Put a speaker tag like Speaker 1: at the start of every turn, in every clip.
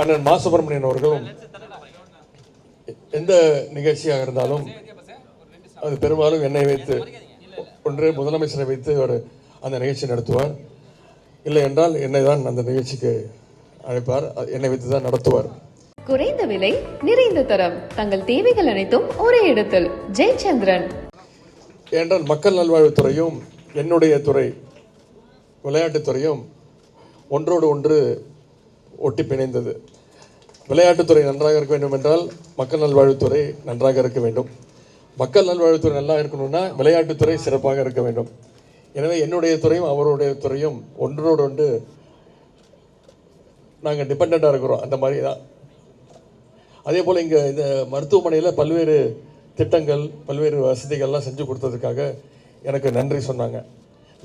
Speaker 1: அண்ணன் மா சுப்பிரமணியன் அவர்களும் எந்த நிகழ்ச்சியாக இருந்தாலும் அது பெரும்பாலும் என்னை வைத்து ஒன்று முதலமைச்சரை வைத்து அவர் அந்த நிகழ்ச்சி நடத்துவார். இல்லை என்றால் என்னை தான் அந்த நிகழ்ச்சிக்கு அழைப்பார். என்னை வைத்து தான் நடத்துவார்.
Speaker 2: குறைந்த விலை நிறைந்த தரம். தங்கள் தேவைகள் அனைத்தும் ஒரே இடத்தில். ஜெயச்சந்திரன்.
Speaker 1: ஏனென்றால் மக்கள் நல்வாழ்வுத்துறையும் என்னுடைய துறை விளையாட்டுத்துறையும் ஒன்றோடு ஒன்று ஒட்டி பிணைந்தது. விளையாட்டுத்துறை நன்றாக இருக்க வேண்டும் என்றால் மக்கள் நல்வாழ்வுத்துறை நன்றாக இருக்க வேண்டும். மக்கள் நல்வாழ்வுத்துறை நல்லா இருக்கணும்னா விளையாட்டுத்துறை சிறப்பாக இருக்க வேண்டும். எனவே என்னுடைய துறையும் அவருடைய துறையும் ஒன்றோடு ஒன்று நாங்கள் டிபெண்ட்டாக இருக்கிறோம். அந்த மாதிரி தான். அதே போல் இங்கே இந்த மருத்துவமனையில் பல்வேறு திட்டங்கள் பல்வேறு வசதிகள்லாம் செஞ்சு கொடுத்ததுக்காக எனக்கு நன்றி சொன்னாங்க.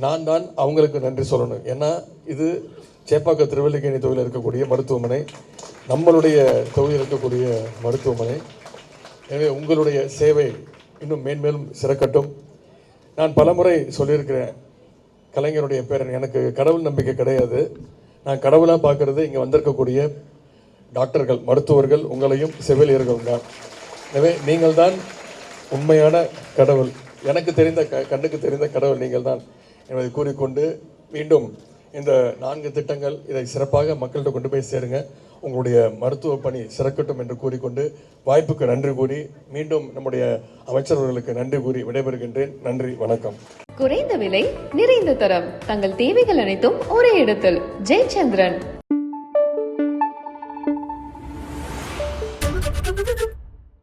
Speaker 1: நான் தான் அவங்களுக்கு நன்றி சொல்லணும். ஏன்னா இது சேப்பாக்கம் திருவல்லிக்கேணி தொகுதியில் இருக்கக்கூடிய மருத்துவமனை நம்மளுடைய தொகுதியில் இருக்கக்கூடிய மருத்துவமனை. எனவே உங்களுடைய சேவை இன்னும் மேன்மேலும் சிறக்கட்டும். நான் பலமுறை சொல்லியிருக்கிறேன் கலைஞருடைய பேரன் எனக்கு கடவுள் நம்பிக்கை கிடையாது. நான் கடவுளாக பார்க்கறது இங்கே வந்திருக்கக்கூடிய டாக்டர்கள் மருத்துவர்கள் உங்களையும் செவிலியர்கள் தான். எனவே நீங்கள் தான் உண்மையான கடவுள். எனக்கு தெரிந்த க கண்ணுக்கு தெரிந்த கடவுள் நீங்கள் தான் என்பதை கூறிக்கொண்டு மீண்டும் இந்த நான்கு திட்டங்கள் இதை சிறப்பாக மக்கள்கிட்ட கொண்டு போய் சேருங்க. உங்களுடைய மருத்துவ பணி சிறக்கட்டும் என்று கூறிக்கொண்டு வாய்ப்புக்கு நன்றி கூறி மீண்டும் நம்முடைய அமைச்சர்களுக்கு நன்றி கூறி விடைபெறுகின்றேன். நன்றி வணக்கம்.
Speaker 2: குறைந்த விலை நிறைந்த தரம். தங்கள் தேவைகள் அனைத்தும் ஒரே இடத்தில். ஜெயச்சந்திரன்.